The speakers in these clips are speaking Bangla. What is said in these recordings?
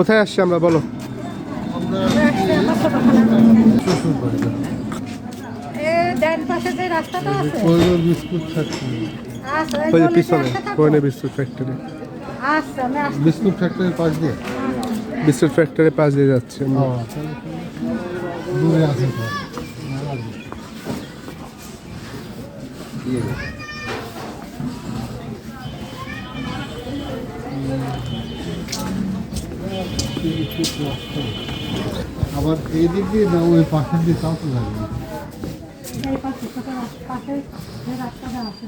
কোথায় আসছি আমরা বলো? এ ডান পাশে যে রাস্তাটা আছে। বিস্কুট ফ্যাক্টরি আচ্ছা ওই পিছনে একটা বিস্কুট ফ্যাক্টরি আচ্ছা আমি আসছি। বিস্কুট ফ্যাক্টরির পাশ দিয়ে? বিস্কুট ফ্যাক্টরি পাশ দিয়ে যাচ্ছে দূরে আছে আবার এই দিক দিয়ে না ওই পাশের দিয়ে তাও তো লাগবে এই পাশে ছোট রাস্তা- পাশে যে রাস্তাটা আছে।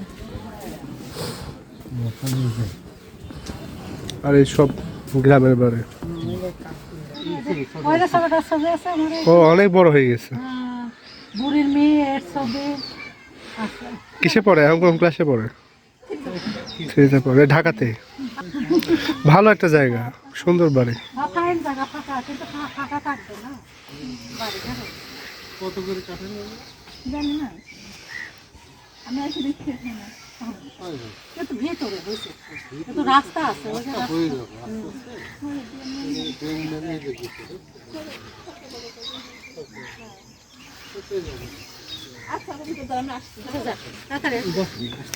ওখানে উঠে। আর এই সব গ্রামের বাড়ি। এই, ও অনেক বড় হয়ে গেছে। আহ, বুড়ির মেয়ে এর ছবি কিসে পড়ে? এখন কোন ক্লাসে পড়ে? থ্রিতে পড়ে ঢাকাতে? ভালো একটা জায়গা সুন্দর বাড়ি। ফাঁকা জায়গা ফাঁকা কিন্তু ফা- ফাঁকা থাকবে না। বাড়ি ঘরে কত করে কাঠের জানি না। আমি এসে দেখছি এখানে। কিন্তু ভিতরে রাস্তা আছে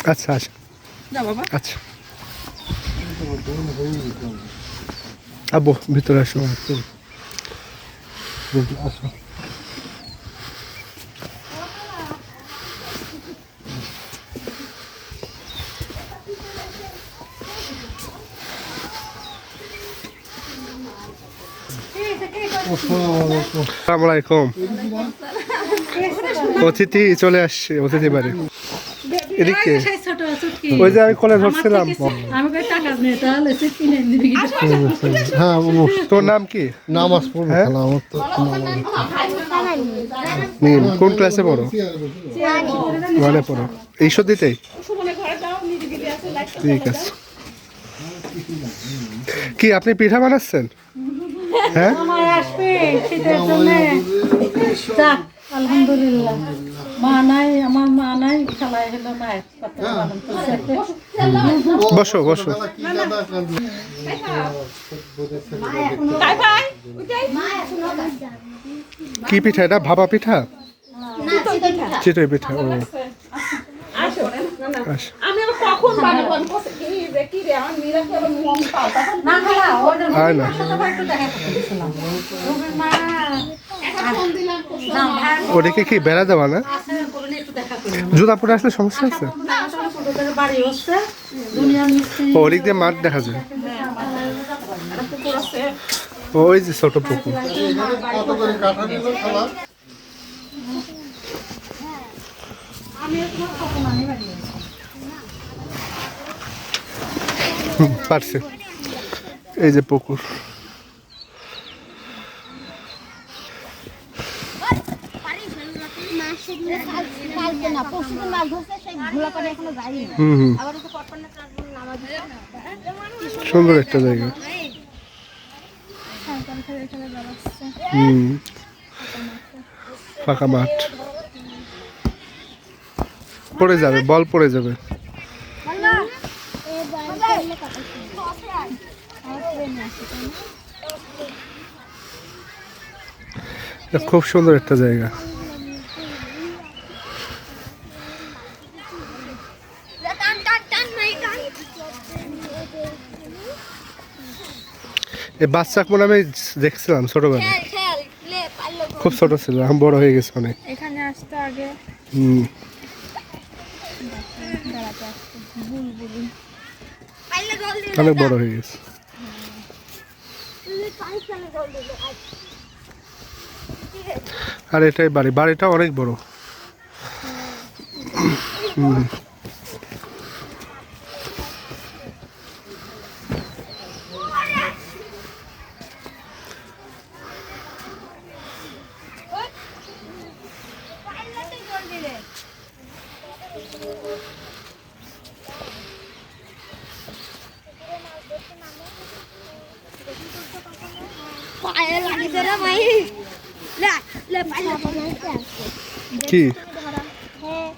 আচ্ছা আচ্ছা আচ্ছা। আব্বু ভিতরে আসো। আসো অতিথি চলে আসছে অতিথি বাড়ি। এদিকে। ওই যে আমি কোলে ধরছিলাম। আমি কই টাকা নেই তাহলে সে কিনে দিবি। কি হ্যাঁ তোর নাম কি? নামাজ পড়ব হ্যাঁ? খেলা আমার তো কোন ক্লাসে পড়ো? ওয়ানে পড়ো। এই সত্যিতেই ঠিক আছে। কি আপনি পিঠা বানাচ্ছেন? হ্যাঁ? আলহামদুলিল্লাহ। মা নাই আমার বসো বসো। কি পিঠা এটা? ভাপা পিঠা? চিতই পিঠা, ও। আচ্ছা। আমি আবার কখন বানাবো আমি বসে কি রে কি রে আমার মীরা কি আবার পাল্টা না। খালা ওদের আয় না সাথে একটু দেখা করতে দিছিলাম রবির মা না ভাই ওদিকে কি, বেড়া দেওয়া না? জুতা পরে আসলে সমস্যা আছে? হচ্ছে। দুনিয়া ওদিক দিয়ে মাঠ দেখা যায়। ওই যে ছোট পুকুর। আছি। পারছে। এই যে পুকুর কালকে না পরশুদিন মাছ ধরছে সেই ঘোলা পানি এখনও যায়নি হুম হুম আবার ওকে কটপান্না ট্রান্সফার নামাজ সুন্দর একটা জায়গা। হুম। ফাঁকা মাঠ। পড়ে যাবে বল পড়ে যাবে। খুব সুন্দর একটা জায়গা। এই বাচ্চা মনে আমি দেখছিলাম ছোটবেলায়। খুব ছোট ছিল এখন বড় হয়ে গেছে অনেক। এখানে আসতে আগে। হুম। অনেক বড় হয়ে গেছে। আর এটাই বাড়ি বাড়িটা অনেক বড়। হুম। কি? হ্যাঁ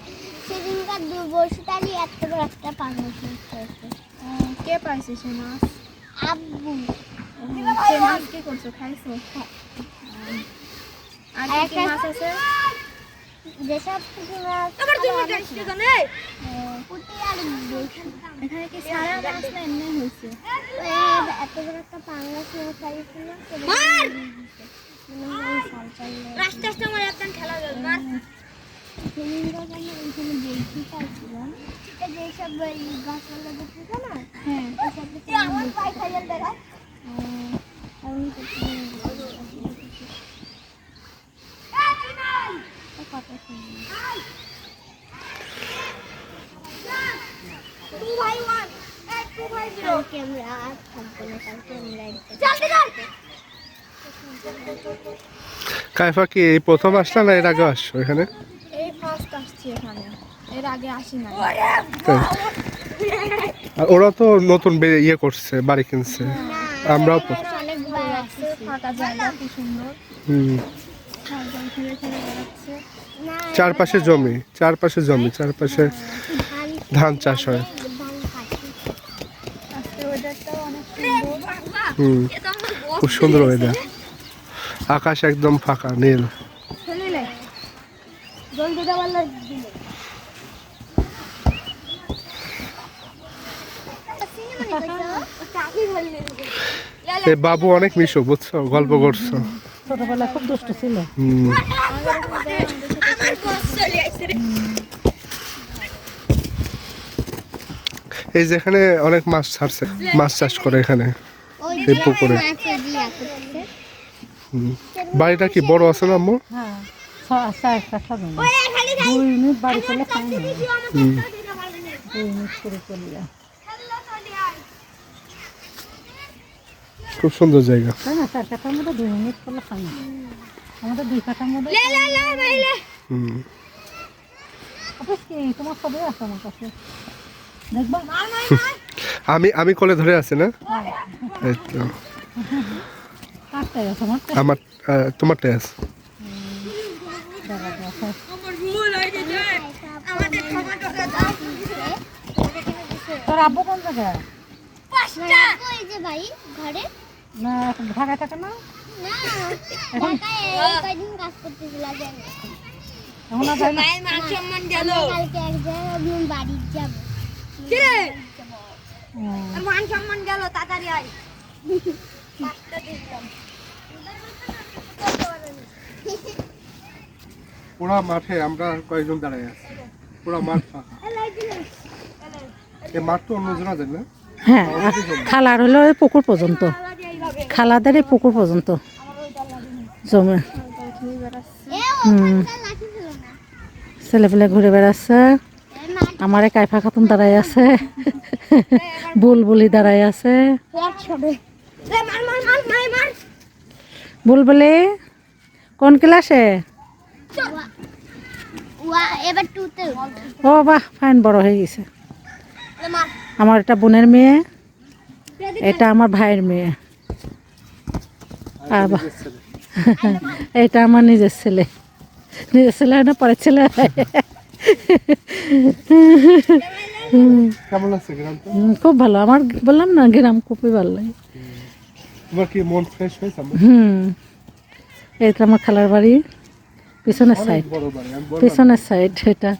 সেদিনকার দু বর্ষতালি এত বড় একটা হয়েছে কে পাইছে সে মাছ? আব্বু। সে মাছ কি করছ? খাইছো? আর কি মাছ আছে? যেসব পুঁটি মাছ আবার মিনিট এখানে পুঁটি আর এখানে কি সারা মাছ না এমনি হয়েছে? এত বড় একটা পাঙ্গাস মাছ খাইছিল মার! রাস্তা রাস্তা আমার একটা খেলা গেল মার। সেদিনকার আমি ওইখানে বলছি চাইছিলাম যেসব গাছপালা দেখতেছে না? হ্যাঁ আমার পায়ে খাইয়াল দেখা আমি টু ভাই আর থাকবে না কালকে আমরা কাইফা কি এই প্রথম আসলা না এর আগে আসছো এখানে? এই ফার্স্ট আসছি এখানে। এর আগে আসি না আর ওরা তো নতুন ইয়ে করছে বাড়ি কিনছে। আমরাও ঘুরে বেড়াচ্ছে। চারপাশে জমি চারপাশে জমি চারপাশে ধান চাষ হয় আজকে ওয়েদারটাও অনেক সুন্দর হুম খুব সুন্দর ওয়েদার আকাশ একদম ফাঁকা নীল। বাবু অনেক মিশো বুঝছ? গল্প করছ। ছোটবেলায় খুব দুষ্ট ছিল। এই যেখানে অনেক মাছ ছাড়ছে মাছ চাষ করে এখানে এই পুকুরে। বাড়িটা কি বড় আছে না আম্মু? হ্যাঁ খুব সুন্দর জায়গা। আমাদের দুই কাঠার মধ্যে হুম। তোমার সবই আছে আমার কাছে। আমি আমি কোলে ধরে আছি না? এই তো। আমার তোমারটাই আছে। তোর আব্বু কোন জায়গায়? ওই যে ভাই ঘরে। না এখন ঢাকায় থাকে না? না ঢাকায় এই কয়দিন কাজ করতেছিল আগে এখন আর যায় না? কালকে এক জায়গায় আমি বাড়ি যাব। হুম। মান সম্মান গেল তাড়াতাড়ি আয়। পুরা মাঠে আমরা কয়েকজন দাঁড়ায় আছি। পুরা মাঠ ফাঁকা। এই মাঠ তো অন্য জনা যায় না হ্যাঁ খালার হলো ওই পুকুর পর্যন্ত। খালাদের এই পুকুর পর্যন্ত। জমে। হুম। ছিল না। ছেলেপেলে ঘুরে বেড়াচ্ছে। আমার কাইফা খাতুন দাঁড়াই আছে। বুলবুলি দাঁড়াই আছে। বুলবুলি, কোন ক্লাসে? ও বাহ ফাইন বড় হয়ে গেছে। আমার এটা বোনের মেয়ে, এটা আমার ভাইয়ের মেয়ে। এটা আমার নিজের ছেলে। নিজের ছেলে না, পরের ছেলে। কেমন লাগছে গ্রামটা খুব ভালো। আমার বললাম না গ্রাম খুবই ভালো লাগে। তোমার কি মন ফ্রেশ হয়েছে? হুম। এটা আমার খালার বাড়ি পিছনের সাইড পিছনের সাইড এটা।